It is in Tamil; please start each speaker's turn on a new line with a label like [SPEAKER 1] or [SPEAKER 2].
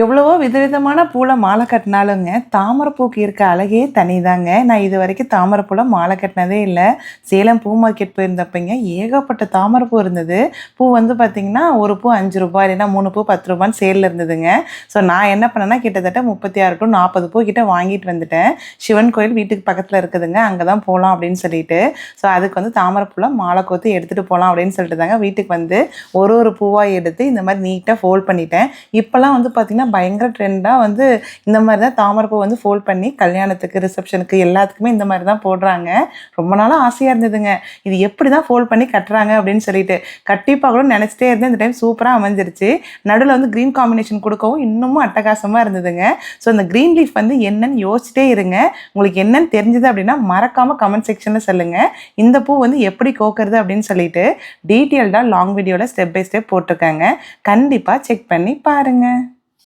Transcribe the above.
[SPEAKER 1] எவ்வளவோ விதவிதமான பூவில் மாலை கட்டினாலுங்க தாமரைப்பூக்கு இருக்க அழகே தனிதாங்க. நான் இது வரைக்கும் தாமரைப்பூவில் மாலை கட்டினதே இல்லை. சேலம் பூ மார்க்கெட் போயிருந்தப்பங்க ஏகப்பட்ட தாமரைப்பூ இருந்தது. பூ வந்து பார்த்திங்கன்னா ஒரு பூ அஞ்சு ரூபாய் இல்லைன்னா மூணு பூ பத்து ரூபான்னு சேலில் இருந்ததுங்க. ஸோ நான் என்ன பண்ணேன்னா கிட்டத்தட்ட முப்பத்தி ஆறு டு நாற்பது பூ கிட்ட வாங்கிட்டு வந்துட்டேன். சிவன் கோயில் வீட்டுக்கு பக்கத்தில் இருக்குதுங்க. அங்கே தான் போகலாம் அப்படின்னு சொல்லிட்டு. ஸோ அதுக்கு வந்து தாமரைப்பூவில் மாலை கோத்து எடுத்துகிட்டு போகலாம் அப்படின்னு சொல்லிட்டு தாங்க வீட்டுக்கு வந்து ஒரு ஒரு பூவாக எடுத்து இந்த மாதிரி நீட்டாக ஃபோல்ட் பண்ணிட்டேன். இப்போல்லாம் வந்து பார்த்திங்கன்னா பயங்கர ட்ரெண்டாக வந்து இந்த மாதிரி தான் தாமரைப்பூ வந்து ஃபோல்ட் பண்ணி கல்யாணத்துக்கு ரிசப்ஷனுக்கு எல்லாத்துக்குமே இந்த மாதிரி தான் போடுறாங்க. ரொம்ப நாளாக ஆசையாக இருந்ததுங்க. இது எப்படி தான் ஃபோல்ட் பண்ணி கட்டுறாங்க அப்படின்னு சொல்லிட்டு. கட்டி பார்க்கணும்னு நினச்சிட்டே இருந்தேன். இந்த டைம் சூப்பராக அமைஞ்சிருச்சு. நடுவில் வந்து க்ரீன் காம்பினேஷன் கொடுக்கவும் இன்னமும் அட்டகாசமாக இருந்ததுங்க. ஸோ இந்த க்ரீன் லீஃப் வந்து என்னன்னு யோசிச்சிட்டே இருங்க. உங்களுக்கு என்னன்னு தெரிஞ்சது அப்படின்னா மறக்காமல் கமெண்ட் செக்ஷனில் சொல்லுங்கள் இந்த பூ வந்து எப்படி கோக்கிறது அப்படின்னு சொல்லிட்டு டீட்டெயில்டாக லாங் வீடியோவில் ஸ்டெப் பை ஸ்டெப் போட்டிருக்காங்க. கண்டிப்பாக செக் பண்ணி பாருங்கள்